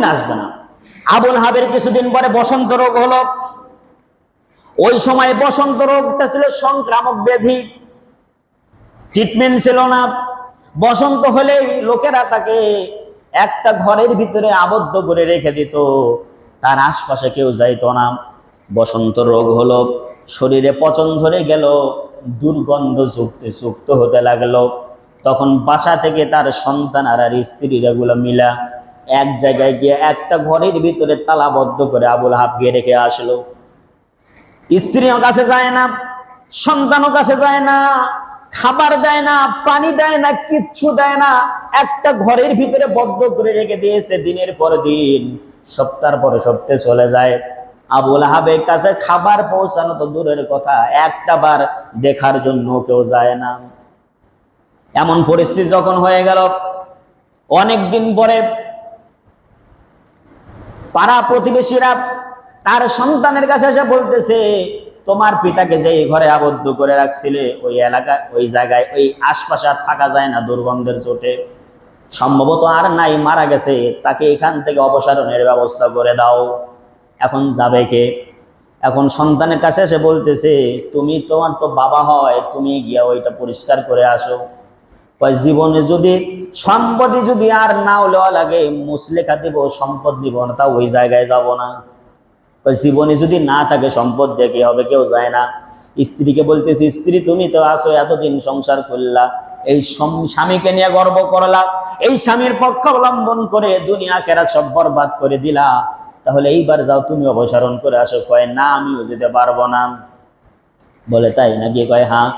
কোনোদিন আসবে না। আবুল হাবের কিছুদিন পরে বসন্ত রোগ হলো। ওই সময় বসন্ত রোগটা ছিল সংক্রামক ব্যাধি। ট্রিটমেন্ট ছিল না। বসন্ত হলেই লোকেরা তাকে একটা ঘরের ভিতরে আবদ্ধ করে রেখে দিত। তার আশপাশে কেউ যাইত না। বসন্ত রোগ হলো। শরীরে পচন ধরে গেল। দুর্গন্ধ যুক্ত যুক্ত হতে লাগল। তখন বাসা থেকে তার সন্তান আর স্ত্রীরা গুলো মিলা এক জায়গায় গিয়ে একটা ঘরের ভিতরে তালাবদ্ধ করে আবুল হাফিয়ে রেখে আসলো। স্ত্রীও কাছে যায় না, সন্তানও কাছে যায় না, খাবার দেয় না, পানি দেয় না, কিচ্ছু দেয় না, একটা ঘরের ভিতরে বদ্ধ করে রেখে দিয়েছে। দিনের পর দিন সপ্তাহ পরে সপ্তাহে চলে যায়। আবুল হাবের কাছে খাবার পৌঁছানো তো দূরের কথা, একটা বার দেখার জন্য কেউ যায় না। এমন পরিস্থিতি যখন হয়ে গেল অনেক দিন পরে পাড়া প্রতিবেশীরা তার সন্তানের কাছে এসে বলতেছে, তোমার পিতাকে যে ঘরে আবদ্ধ করে রাখছিলে, ওই এলাকা, ওই জায়গায়, ওই আশপাশে আর থাকা যায় না দুর্গন্ধের চোটে। সম্ভবত আর নাই, মারা গেছে, তাকে এখান থেকে অপসারণের ব্যবস্থা করে দাও। এখন যাবে কে? এখন সন্তানের কাছে এসে বলতেছে, তুমি তোমার তো বাবা হয়, তুমি গিয়া ওইটা পরিষ্কার করে আসো। জীবনে যদি সম্পত্তি যদি আর নাও লওয়া লাগে মুসলেখা দিব, সম্পদ দিব না তা ওই জায়গায় যাব না। কয়, জীবনে যদি না থাকে সম্পদ দেখে হবে, কেউ যায় না। স্ত্রীকে বলতেছি, স্ত্রী, তুমি তো আসো এতদিন সংসার করলা। এই স্বামীকে নিয়ে গর্ব করলা। এই স্বামীর পক্ষ অবলম্বন করে দুনিয়া কেরা সব বরবাদ করে দিলা। তাহলে এইবার যাও, তুমি অপসারণ করে আসো। কয়, না, আমিও যেতে পারব না। বলে তাই নাকি? কয় হ্যাঁ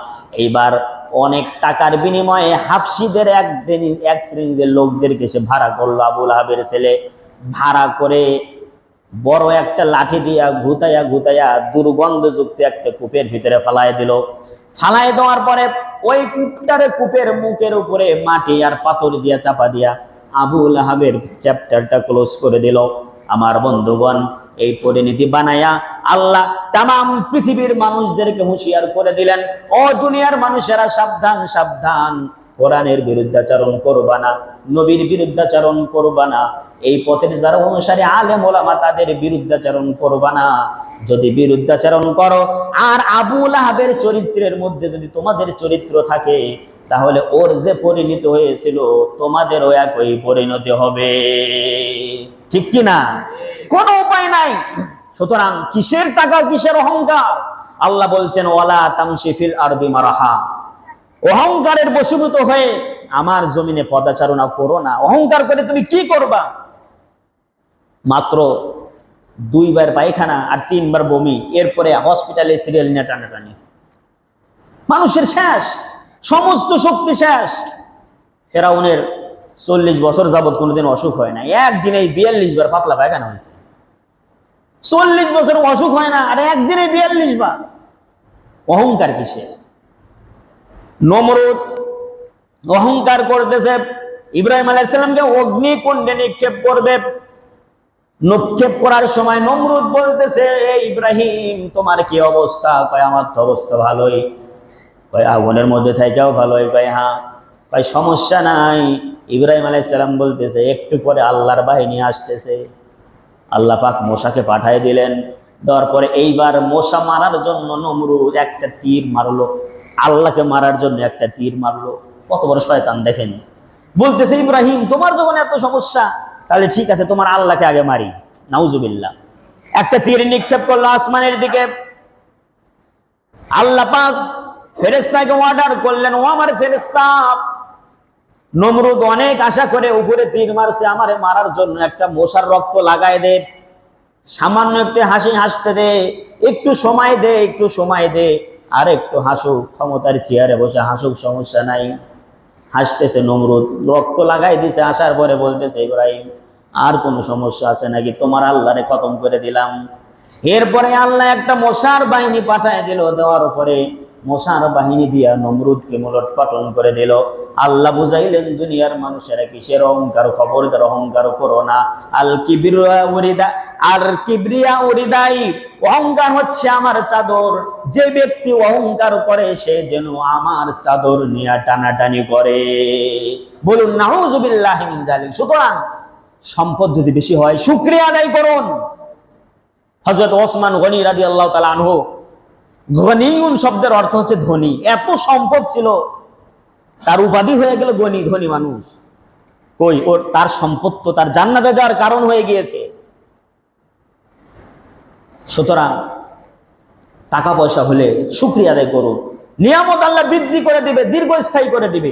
এইবার অনেক টাকার বিনিময়ে হাফসিদের একদিন, এক শ্রেণীদের লোকদেরকে সে ভাড়া করল। আবুল আহাবের ছেলে ভাড়া করে বড় একটা লাঠি দিয়া ঘুতাইয়া ঘুতাইয়া দুর্গন্ধযুক্ত একটা কূপের ভিতরে ফালাই দিল। ফালাই দেওয়ার পরে ওই কূপটারে কূপের মুখের উপরে মাটি আর পাথর দিয়া চাপা দিয়া আবুল আহাবের চ্যাপ্টারটা ক্লোজ করে দিল। আমার বন্ধুগণ, এই পরিণতি বানায়া আল্লাহ তাম পৃথিবীর মানুষদেরকে হুঁশিয়ার করে দিলেন, ও দুনিয়ার মানুষেরা, সাবধান সাবধান। কোরআনের বিরুদ্ধাচরণ করবা না, নবীর বিরুদ্ধাচরণ করবা না। এই পথের যারা অনুসারী, আলেম, ওলামা, তাদের বিরুদ্ধাচরণ করবা না। যদি বিরুদ্ধাচরণ করো, আর আবুল আহাবের চরিত্রের মধ্যে যদি তোমাদের চরিত্র থাকে, তাহলে ওর যে পরিণত হয়েছিল, তোমাদেরও একই পরিণতি হবে। ঠিক কি না? কোনো উপায় নাই। সুতরাং কিসের টাকা, কিসের অহংকার? আল্লাহ বলছেন, ওয়ালা তামশিফিল আরবি মারাহা। অহংকারের বশীভূত হয়ে আমার জমিনে পদাচারণা করো না। অহংকার করে তুমি কি করবা? মাত্র দুইবার পায়খানা আর তিনবার বমি, এরপরে হসপিটালে সিরিয়াল নিয়ে টানাটানি। মানুষের শেষ, সমস্ত শক্তি শেষ। ফেরাউনের চল্লিশ বছর যাবৎ কোনোদিন অসুখ হয় না একদিনে বিয়াল্লিশ বার পাতলা পায়খানা হয়েছে। চল্লিশ বছর অসুখ হয় না, আর একদিনে বিয়াল্লিশ বার। অহংকার কিসে নমরুদ অহংকার করতেছে। ইব্রাহিম আলাইসাল্লামকে অগ্নিকুণ্ডে নিক্ষেপ করবে। নিক্ষেপ করার সময় নমরুদ বলতেছে ইব্রাহিম, তোমার কি অবস্থা? কয়, আমার তো অবস্থা ভালোই। কয়, আগুনের মধ্যে থেকেও ভালোই। কয় হ্যাঁ। কয়, সমস্যা নাই। ইব্রাহিম আলাইসাল্লাম বলতেছে, একটু পরে আল্লাহর বাহিনী আসতেছে। আল্লাহ পাক মশাকে পাঠায় দিলেন। দেওয়ার পরে এইবার মশা মারার জন্য নমরুদ একটা তীর মারলো। আল্লাহকে মারার জন্য একটা তীর মারলো। কত বড় শয়তান দেখেন। বলতেছে, ইব্রাহিম, তোমার যখন এত সমস্যা, তাহলে ঠিক আছে, তোমার আল্লাহকে আগে মারি। নাউজুবিল্লাহ। একটা তীর নিক্ষেপ করল আসমানের দিকে। আল্লাহ পাক ফেরেস্তাকে অর্ডার করলেন, ও আমার ফেরেস্তা নমরুদ অনেক আশা করে উপরে তীর মারছে, আমারে মারার জন্য একটা মশার রক্ত লাগায় দে, সামান্য একটু হাসি হাসতে দে, একটু সময় দে, একটু সময় দে, আর একটু হাসুক, ক্ষমতার চেয়ারে বসে হাসুক, সমস্যা নাই। হাসতেছে নমরুদ, রক্ত লাগাই দিছে, আসার পরে বলতেছে, ইব্রাহিম, আর কোনো সমস্যা আছে নাকি? তোমার আল্লাহরে খতম করে দিলাম। এরপরে আল্লাহ একটা মশার বাহিনী পাঠায় দিল দেওয়ার পরে মশার বাহিনী দিয়া নমরুদকে মূলত পাটন করে দিল। আল্লাহ বুঝাইলেন, দুনিয়ার মানুষেরা কিসের অহংকার? খবরদার অহংকার করো না। আল কিবিরা উরিদা, আর কিবরিয়া উরিদাই, অহংকার হচ্ছে আমার চাদর। যে ব্যক্তি অহংকার করে, সে যেন আমার চাদর নিয়ে টানাটানি করে। বলুন নাউজুবিল্লাহ সুতরাং সম্পদ যদি বেশি হয়, শুক্রিয়া আদায় করুন। হজরত ওসমান গনি রাজি আল্লাহ তালা আনহু গনিউন শব্দের অর্থ হচ্ছে ধনী। এত সম্পদ ছিল, তার উপাধি হয়ে গেল গনি, ধনী মানুষ। কই, ওর তার সম্পদ তো তার জান্নাতে যাওয়ার কারণ হয়ে গিয়েছে। সুতরাং টাকা পয়সা হলে শুক্রিয়া আদায় করুন নিয়ামত আল্লাহ বৃদ্ধি করে দিবে, দীর্ঘস্থায়ী করে দিবে।